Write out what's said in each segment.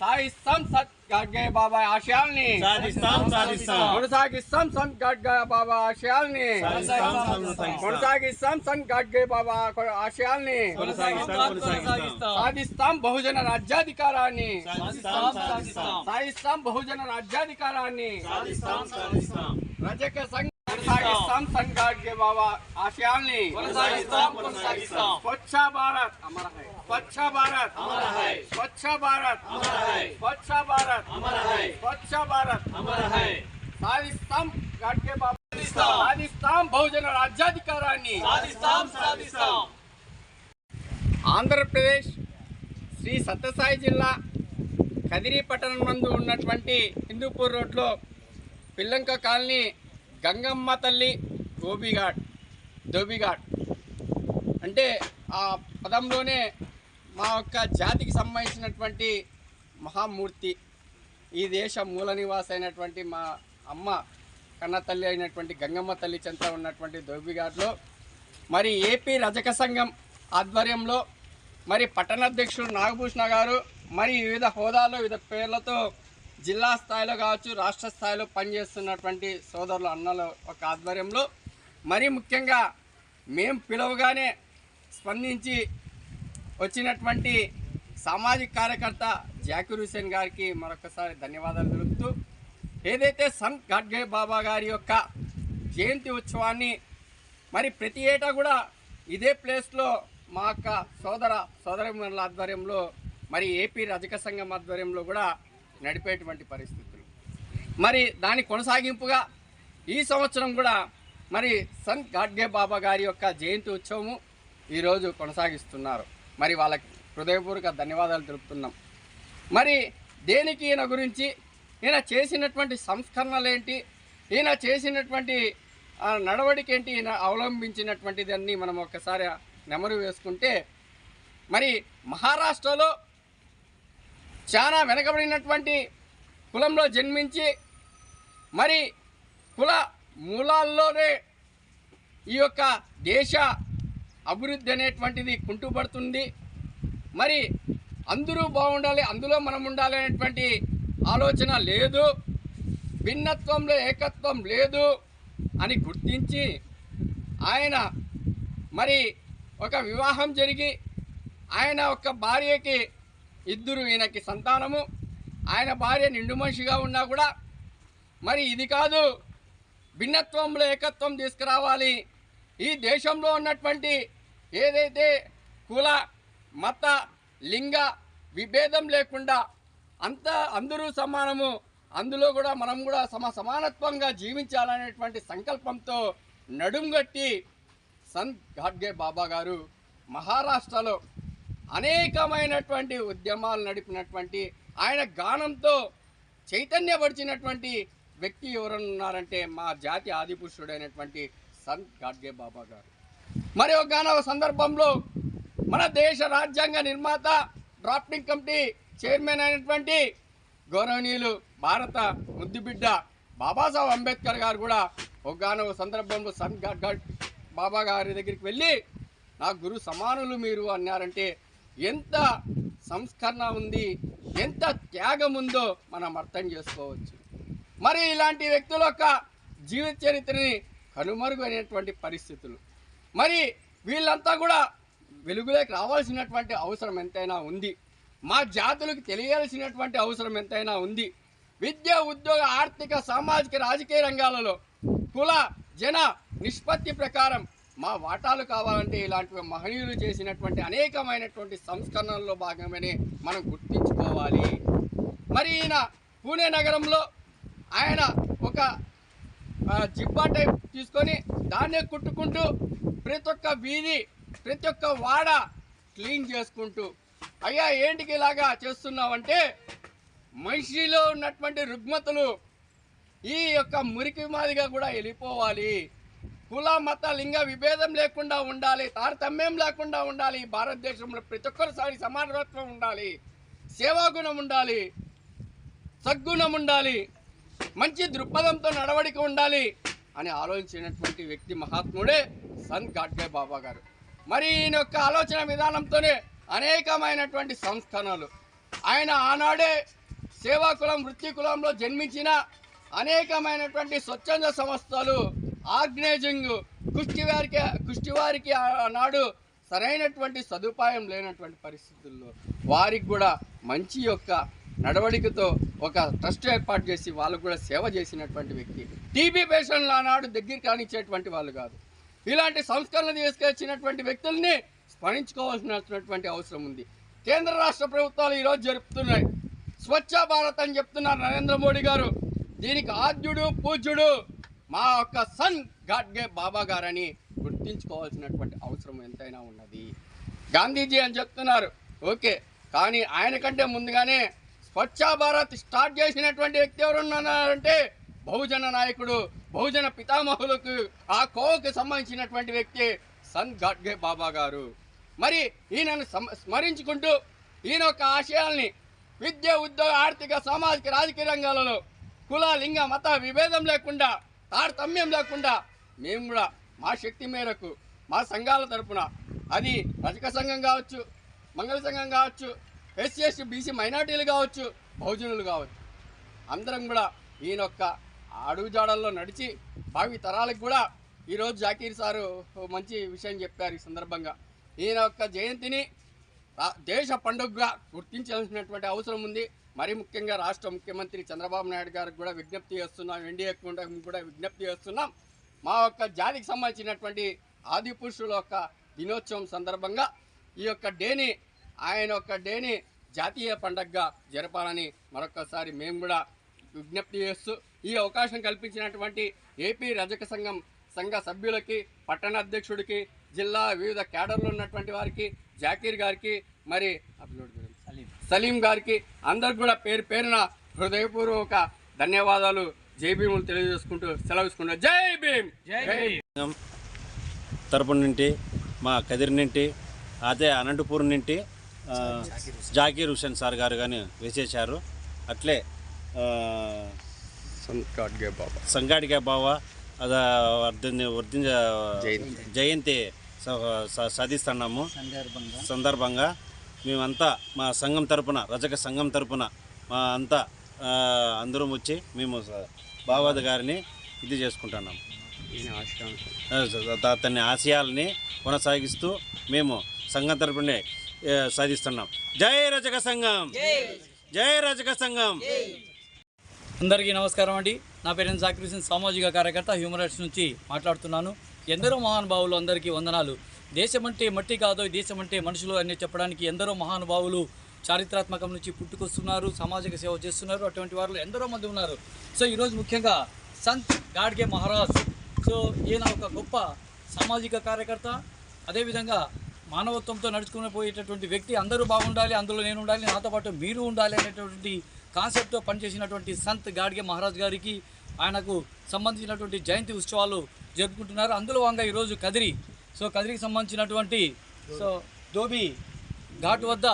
Amar high. Sai Sant సత్ గాడ్గే బాబా ఆశయాల్ని సాధిస్తాం సాధిస్తాం కొనసాగిస్తాం సంత్ గాడ్గే బాబా ఆశయాల్ని సాధిస్తాం, సాధిస్తాం. కొనసాగిస్తాం సంత్ గాడ్గే బాబా ఆశయాల్ని కొనసాగిస్తాం కొనసాగిస్తాం సాధిస్తాం బహుజన రాజ్యాధికారాన్ని సాధిస్తాం సాధిస్తాం సాధిస్తాం బహుజన రాజ్యాధికారాన్ని సాధిస్తాం సాధిస్తాం రజక సంఘ కొనసాగిస్తాం. సంత్ గాడ్గే బాబా ఆశయాల్ని కొనసాగిస్తాం కొనసాగిస్తాం. స్వచ్ఛ భారత్ అమర హై స్వచ్ఛ భారత్ అమర్ హై స్వచ్ఛ భారత్ అమర్ హై స్వచ్ఛ భారత్ అమర్ హై స్వచ్ఛ భారత్ అమర్ హై సాధిస్తాం గాడ్గే బాబా సాధిస్తాం. సాధిస్తాం బహుజన రాజ్యాధికారాన్ని. సాధిస్తాం సాధిస్తాం. ఆంధ్రప్రదేశ్ శ్రీ సత్యసాయి జిల్లా కదిరి పట్టణం నందు ఉన్నటువంటి హిందూపూర్ రోడ్లో పిల్లంక కాలనీ గంగమ్మ తల్లి గోబిఘాట్ దోబిఘాట్. అంటే ఆ పదంలోనే మా యొక్క జాతికి సంబంధించినటువంటి మహామూర్తి ఈ దేశ మూల నివాస అయినటువంటి మా అమ్మ కన్నతల్లి అయినటువంటి గంగమ్మ తల్లి చెంత ఉన్నటువంటి దోబిఘాట్లో మరి ఏపీ రజక సంఘం ఆధ్వర్యంలో మరి పట్టణాధ్యక్షుడు నాగభూషణ గారు మరి వివిధ హోదాలో వివిధ పేర్లతో జిల్లా స్థాయిలో కావచ్చు రాష్ట్ర స్థాయిలో పనిచేస్తున్నటువంటి సోదరులు అన్నల ఒక ఆధ్వర్యంలో. మరి ముఖ్యంగా మేం పిలవగానే స్పందించి వచ్చినటువంటి సామాజిక కార్యకర్త జాకిర్ హుసేన్ గారికి మరొకసారి ధన్యవాదాలు తెలుపుతూ ఏదైతే సంత్ గాడ్గే బాబా గారి యొక్క జయంతి ఉత్సవాన్ని మరి ప్రతి ఏటా కూడా ఇదే ప్లేస్లో మా యొక్క సోదర సోదరముల ఆధ్వర్యంలో మరి ఏపీ రజక సంఘం ఆధ్వర్యంలో కూడా నడిపేటువంటి పరిస్థితులు. మరి దాని కొనసాగింపుగా ఈ సంవత్సరం కూడా మరి సంత్ గాడ్గే బాబా గారి యొక్క జయంతి ఉత్సవము ఈరోజు కొనసాగిస్తున్నారు. మరి వాళ్ళకి హృదయపూర్వక ధన్యవాదాలు తెలుపుతున్నాం. మరి దేనికి ఈయన గురించి ఈయన చేసినటువంటి సంస్కరణలు ఏంటి ఈయన చేసినటువంటి నడవడికి ఏంటి ఈయన అవలంబించినటువంటిదన్నీ మనం ఒక్కసారి నెమరు వేసుకుంటే మరి మహారాష్ట్రలో చాలా వెనకబడినటువంటి కులంలో జన్మించి మరి కుల మూలాల్లోనే ఈ యొక్క దేశ అభివృద్ధి అనేటువంటిది కుంటుపడుతుంది. మరి అందరూ బాగుండాలి అందులో మనం ఉండాలి అనేటువంటి ఆలోచన లేదు భిన్నత్వంలో ఏకత్వం లేదు అని గుర్తించి ఆయన మరి ఒక వివాహం జరిగి ఆయన ఒక భార్యకి ఇద్దరు ఈయనకి సంతానము. ఆయన భార్య నిండు మనిషిగా ఉన్నా కూడా మరి ఇది కాదు. భిన్నత్వంలో ఏకత్వం తీసుకురావాలి. ఈ దేశంలో ఉన్నటువంటి ఏదైతే కుల మత లింగ విభేదం లేకుండా అంతా అందరూ సమానము. అందులో కూడా మనం కూడా సమ సమానత్వంగా జీవించాలనేటువంటి సంకల్పంతో నడుంగట్టి సంత్ గాడ్గే బాబా గారు మహారాష్ట్రలో అనేకమైనటువంటి ఉద్యమాలు నడిపినటువంటి ఆయన గానంతో చైతన్యపరిచినటువంటి వ్యక్తి ఎవరన్నారంటే ఉన్నారంటే మా జాతి ఆదిపురుషుడైనటువంటి సంత్ గాడ్గే బాబా గారు. మరి ఒక గానవ సందర్భంలో మన దేశ రాజ్యాంగ నిర్మాత డ్రాఫ్టింగ్ కమిటీ చైర్మన్ అయినటువంటి గౌరవనీయులు భారత ముద్దుబిడ్డ బాబాసాహెబ్ అంబేద్కర్ గారు కూడా ఒక గానవ సందర్భంలో సంత్ గాడ్ బాబా గారి దగ్గరికి వెళ్ళి నా గురు సమానులు మీరు అన్నారంటే ఎంత సంస్కరణ ఉంది ఎంత త్యాగం ఉందో మనం అర్థం చేసుకోవచ్చు. మరి ఇలాంటి వ్యక్తుల యొక్క జీవిత చరిత్రని కనుమరుగైనటువంటి పరిస్థితులు. మరి వీళ్ళంతా కూడా వెలుగులోకి రావాల్సినటువంటి అవసరం ఎంతైనా ఉంది. మా జాతులకు తెలియాల్సినటువంటి అవసరం ఎంతైనా ఉంది. విద్య ఉద్యోగ ఆర్థిక సామాజిక రాజకీయ రంగాలలో కుల జన నిష్పత్తి ప్రకారం మా వాటాలు కావాలంటే ఇలాంటివి మహనీయులు చేసినటువంటి అనేకమైనటువంటి సంస్కరణల్లో భాగమని మనం గుర్తించుకోవాలి. మరి ఈయన పూణే నగరంలో ఆయన ఒక జిబ్బా టైప్ తీసుకొని దాన్నే కుట్టుకుంటూ ప్రతి ఒక్క వీధి ప్రతి ఒక్క వాడ క్లీన్ చేసుకుంటూ అయ్యా ఏంటికి ఇలాగా చేస్తున్నావంటే మనిషిలో ఉన్నటువంటి రుగ్మతలు ఈ యొక్క మురికి మాదిగా కూడా వెళ్ళిపోవాలి. కుల మత లింగ విభేదం లేకుండా ఉండాలి తారతమ్యం లేకుండా ఉండాలి ఈ భారతదేశంలో ప్రతి ఒక్కరిసారి సమానత్వం ఉండాలి సేవాగుణం ఉండాలి సద్గుణం ఉండాలి మంచి దృక్పథంతో నడవడిక ఉండాలి అని ఆలోచించినటువంటి వ్యక్తి మహాత్ముడే సంత్ గాడ్గే బాబా గారు. మరి ఈయన యొక్క ఆలోచన విధానంతోనే అనేకమైనటువంటి సంస్థానాలు ఆయన ఆనాడే సేవాకులం వృత్తి కులంలో జన్మించిన అనేకమైనటువంటి స్వచ్ఛంద సంస్థలు ఆర్గనైజింగ్ కుష్టి వారికి కుష్టి వారికి ఆనాడు సరైనటువంటి సదుపాయం లేనటువంటి పరిస్థితుల్లో వారికి కూడా మంచి యొక్క నడవడికతో ఒక ట్రస్ట్ ఏర్పాటు చేసి వాళ్ళకు కూడా సేవ చేసినటువంటి వ్యక్తి. టీబీ పేషెంట్లు ఆనాడు దగ్గర కానిచ్చేటువంటి వాళ్ళు కాదు. ఇలాంటి సంస్కరణలు తీసుకొచ్చినటువంటి వ్యక్తుల్ని స్మరించుకోవాల్సినటువంటి అవసరం ఉంది. కేంద్ర రాష్ట్ర ప్రభుత్వాలు ఈరోజు జరుపుతున్నాయి. స్వచ్ఛ భారత్ అని చెప్తున్నారు నరేంద్ర మోడీ గారు. దీనికి ఆద్యుడు పూజ్యుడు మా యొక్క సన్ గాడ్గే బాబా గారని గుర్తించుకోవాల్సినటువంటి అవసరం ఎంతైనా ఉన్నది. గాంధీజీ అని చెప్తున్నారు. ఓకే కానీ ఆయన కంటే ముందుగానే స్వచ్ఛ భారత్ స్టార్ట్ చేసినటువంటి వ్యక్తి ఎవరు ఉన్నారంటే బహుజన నాయకుడు బహుజన పితామహులకు ఆ కోవకు సంబంధించినటువంటి వ్యక్తి సన్ గాడ్గే బాబా గారు. మరి ఈయనను స్మరించుకుంటూ ఈయన యొక్క ఆశయాల్ని విద్య ఉద్యోగ ఆర్థిక సామాజిక రాజకీయ రంగాలలో కుల లింగ మత విభేదం లేకుండా తారతమ్యం లేకుండా మేము కూడా మా శక్తి మేరకు మా సంఘాల తరపున అది రజక సంఘం కావచ్చు మంగళ సంఘం కావచ్చు ఎస్సీ ఎస్టీ బీసీ మైనార్టీలు కావచ్చు బహుజనులు కావచ్చు. అందరం కూడా ఈయన యొక్క అడుగుజాడల్లో నడిచి భావి తరాలకు కూడా ఈరోజు జాకీర్ సారు మంచి విషయం చెప్పారు ఈ సందర్భంగా. ఈయన యొక్క జయంతిని దేశ పండుగగా గుర్తించాల్సినటువంటి అవసరం ఉంది. మరి ముఖ్యంగా రాష్ట్ర ముఖ్యమంత్రి చంద్రబాబు నాయుడు గారికి కూడా విజ్ఞప్తి చేస్తున్నాం. ఎన్డీఏ కూడా కూడా విజ్ఞప్తి చేస్తున్నాం. మా యొక్క జాతికి సంబంధించినటువంటి ఆది పురుషుల యొక్క దినోత్సవం సందర్భంగా ఈ యొక్క డేని ఆయన యొక్క డేని జాతీయ పండగగా జరపాలని మరొకసారి మేము కూడా విజ్ఞప్తి చేస్తూ ఈ అవకాశం కల్పించినటువంటి ఏపీ రజక సంఘం సంఘ సభ్యులకి పట్టణ అధ్యక్షుడికి జిల్లా వివిధ క్యాడర్లు ఉన్నటువంటి వారికి జాకీర్ గారికి మరి అప్లోడ్ సలీం గారికి అందరికి కూడా పేరు పేరున హృదయపూర్వక ధన్యవాదాలు. జై భీములు తెలియజేసుకుంటూ సెలవుకుంటూ జై భీమ్! జై భీమ్! తరపు నుండి మా కదిరి నుండి అదే అనంతపూర్ నుండి జాకీర్ హుసేన్ సార్ గారు కానీ వేసేశారు. అట్లే బాబా. సంగాడిగా బావ అద వర్ధని వర్ధించ జయంతి. సాధిస్తున్నాము సందర్భంగా. మేమంతా మా సంఘం తరపున రజక సంఘం తరపున మా అంతా అందరం వచ్చి మేము బావాద గారిని ఇది చేసుకుంటున్నాం. అతని ఆశయాల్ని కొనసాగిస్తూ మేము సంఘం తరపునే సాధిస్తున్నాం. జై రజక సంఘం! జై! రజక సంఘం! అందరికీ నమస్కారం అండి. నా పేరు జాకిర్ సామాజిక కార్యకర్త హ్యూమన్ రైట్స్ నుంచి మాట్లాడుతున్నాను. ఎందరో మహానుభావులు అందరికీ వందనాలు. దేశం అంటే మట్టి కాదు ఈ దేశం అంటే మనుషులు అని చెప్పడానికి ఎందరో మహానుభావులు చారిత్రాత్మకం నుంచి పుట్టుకొస్తున్నారు సామాజిక సేవ చేస్తున్నారు అటువంటి వారు ఎందరో మంది ఉన్నారు. సో ఈరోజు ముఖ్యంగా సంత్ గాడ్గే మహారాజ్. సో ఈయన ఒక గొప్ప సామాజిక కార్యకర్త. అదేవిధంగా మానవత్వంతో నడుచుకుని పోయేటటువంటి వ్యక్తి అందరూ బాగుండాలి అందులో నేను ఉండాలి నాతో పాటు మీరు ఉండాలి అనేటటువంటి కాన్సెప్ట్తో పనిచేసినటువంటి సంత్ గాడ్గే మహారాజ్ గారికి ఆయనకు సంబంధించినటువంటి జయంతి ఉత్సవాలు జరుపుకుంటున్నారు. అందులో భాగంగా ఈరోజు కదిరి సో కదిరికి సంబంధించినటువంటి సో దోబి ఘాట్ వద్ద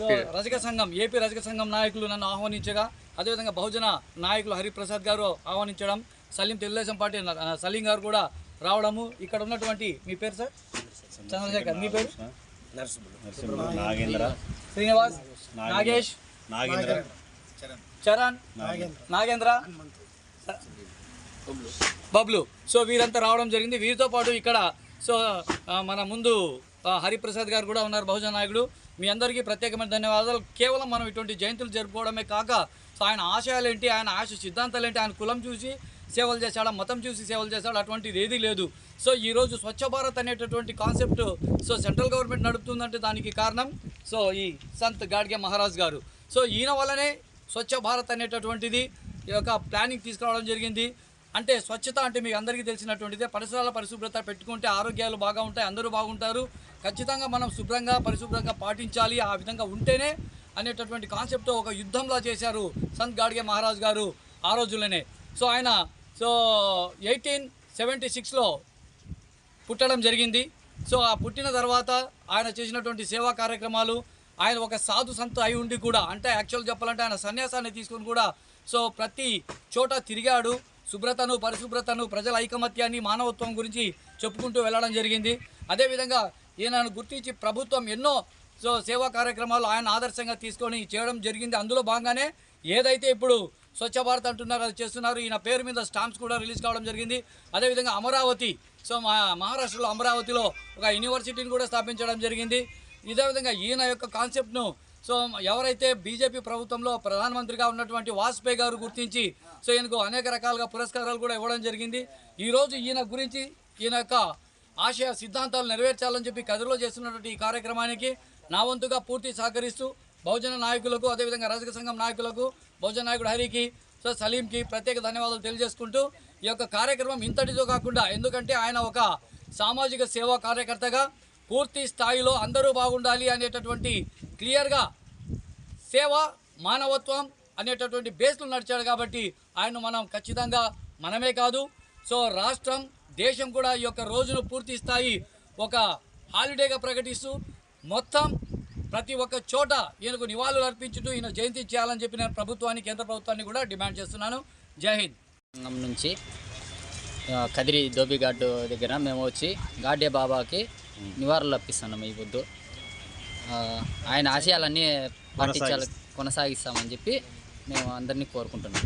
సో రజక సంఘం ఏపీ రజక సంఘం నాయకులు నన్ను ఆహ్వానించగా అదేవిధంగా బహుజన నాయకులు హరిప్రసాద్ గారు ఆహ్వానించడం సలీం తెలుగుదేశం పార్టీ సలీం గారు కూడా రావడము ఇక్కడ ఉన్నటువంటి మీ పేరు సార్? చంద్రశేఖర్ మీ పేరు? నాగేంద్ర. శ్రీనివాస్ నాగేష్. నాగేంద్ర. చరణ్. నాగేంద్ర. బబ్లు. సో వీరంతా రావడం జరిగింది. వీరితో పాటు ఇక్కడ సో మన ముందు హరిప్రసాద్ గారు కూడా ఉన్నారు బహుజన నాయకుడు. మీ అందరికీ ప్రత్యేకమైన ధన్యవాదాలు. కేవలం మనం ఇటువంటి జయంతులు జరుపుకోవడమే కాక సో ఆయన ఆశయాలు ఏంటి ఆయన ఆశ సిద్ధాంతాలు ఏంటి ఆయన కులం చూసి సేవలు చేశాడు మతం చూసి సేవలు చేశాడు అటువంటిది ఏదీ లేదు. సో ఈరోజు స్వచ్ఛ భారత్ అనేటటువంటి కాన్సెప్ట్ సో సెంట్రల్ గవర్నమెంట్ నడుపుతుందంటే దానికి కారణం సో ఈ సంత్ గాడ్గే మహారాజ్ గారు. సో ఈయన వల్లనే స్వచ్ఛ భారత్ అనేటటువంటిది ఈ యొక్క ప్లానింగ్ తీసుకురావడం జరిగింది. అంటే స్వచ్ఛత అంటే మీకు అందరికీ తెలిసినటువంటిదే. పరిసరాల పరిశుభ్రత పెట్టుకుంటే ఆరోగ్యాలు బాగా ఉంటాయి అందరూ బాగుంటారు. ఖచ్చితంగా మనం శుభ్రంగా పరిశుభ్రంగా పాటించాలి ఆ విధంగా ఉంటేనే అనేటటువంటి కాన్సెప్ట్తో ఒక యుద్ధంలా చేశారు సంత్ గాడ్గే మహారాజ్ గారు ఆ రోజుల్లోనే. సో ఆయన సో ఎయిటీన్ సెవెంటీ సిక్స్లో పుట్టడం జరిగింది. సో ఆ పుట్టిన తర్వాత ఆయన చేసినటువంటి సేవా కార్యక్రమాలు ఆయన ఒక సాధు సంత అయి ఉండి కూడా అంటే యాక్చువల్ చెప్పాలంటే ఆయన సన్యాసాన్ని తీసుకొని కూడా సో ప్రతి చోట తిరిగాడు. శుభ్రతను పరిశుభ్రతను ప్రజల ఐకమత్యాన్ని మానవత్వం గురించి చెప్పుకుంటూ వెళ్ళడం జరిగింది. అదేవిధంగా ఈయనను గుర్తించి ప్రభుత్వం ఎన్నో సో సేవా కార్యక్రమాలు ఆయన ఆదర్శంగా తీసుకొని చేయడం జరిగింది. అందులో భాగంగానే ఏదైతే ఇప్పుడు స్వచ్ఛ భారత్ అంటున్నారు అది చేస్తున్నారు ఈయన పేరు మీద స్టాంప్స్ కూడా రిలీజ్ కావడం జరిగింది. అదేవిధంగా అమరావతి సో మా మహారాష్ట్రలో అమరావతిలో ఒక యూనివర్సిటీని కూడా స్థాపించడం జరిగింది. ఇదే విధంగా ఈయన యొక్క కాన్సెప్ట్ను సో ఎవరైతే బీజేపీ ప్రభుత్వంలో ప్రధానమంత్రిగా ఉన్నటువంటి వాజ్పేయి గారు గుర్తించి సో ఈయనకు అనేక రకాలుగా పురస్కారాలు కూడా ఇవ్వడం జరిగింది. ఈరోజు ఈయన గురించి ఈయన యొక్క ఆశయ సిద్ధాంతాలు నెరవేర్చాలని చెప్పి కదిలో చేస్తున్నటువంటి ఈ కార్యక్రమానికి నా వంతుగా పూర్తి సహకరిస్తూ బహుజన నాయకులకు అదేవిధంగా రజక సంఘం నాయకులకు బహుజన నాయకుడు హరికి సో సలీంకి ప్రత్యేక ధన్యవాదాలు తెలియజేసుకుంటూ ఈ యొక్క కార్యక్రమం ఇంతటితో కాకుండా ఎందుకంటే ఆయన ఒక సామాజిక సేవా కార్యకర్తగా పూర్తి స్థాయిలో అందరూ బాగుండాలి అనేటటువంటి క్లియర్గా సేవ మానవత్వం అనేటటువంటి బేస్లు నడిచాడు కాబట్టి ఆయన మనం ఖచ్చితంగా మనమే కాదు. సో రాష్ట్రం దేశం కూడా ఈ యొక్క రోజును పూర్తి స్థాయి ఒక హాలిడేగా ప్రకటిస్తూ మొత్తం ప్రతి ఒక్క చోట ఈయనకు నివాళులు అర్పించుతూ ఈయన జయంతి చేయాలని చెప్పి నేను ప్రభుత్వాన్ని కేంద్ర ప్రభుత్వాన్ని కూడా డిమాండ్ చేస్తున్నాను. జై హింద్. నుంచి కదిరి దోబిఘాట్ దగ్గర మేము వచ్చి గాడే బాబాకి నివారణలు అర్పిస్తున్నాం ఈ పొద్దు ఆయన ఆశయాలన్నీ పాటించాలి కొనసాగిస్తామని చెప్పి మేము అందరినీ కోరుకుంటున్నాం.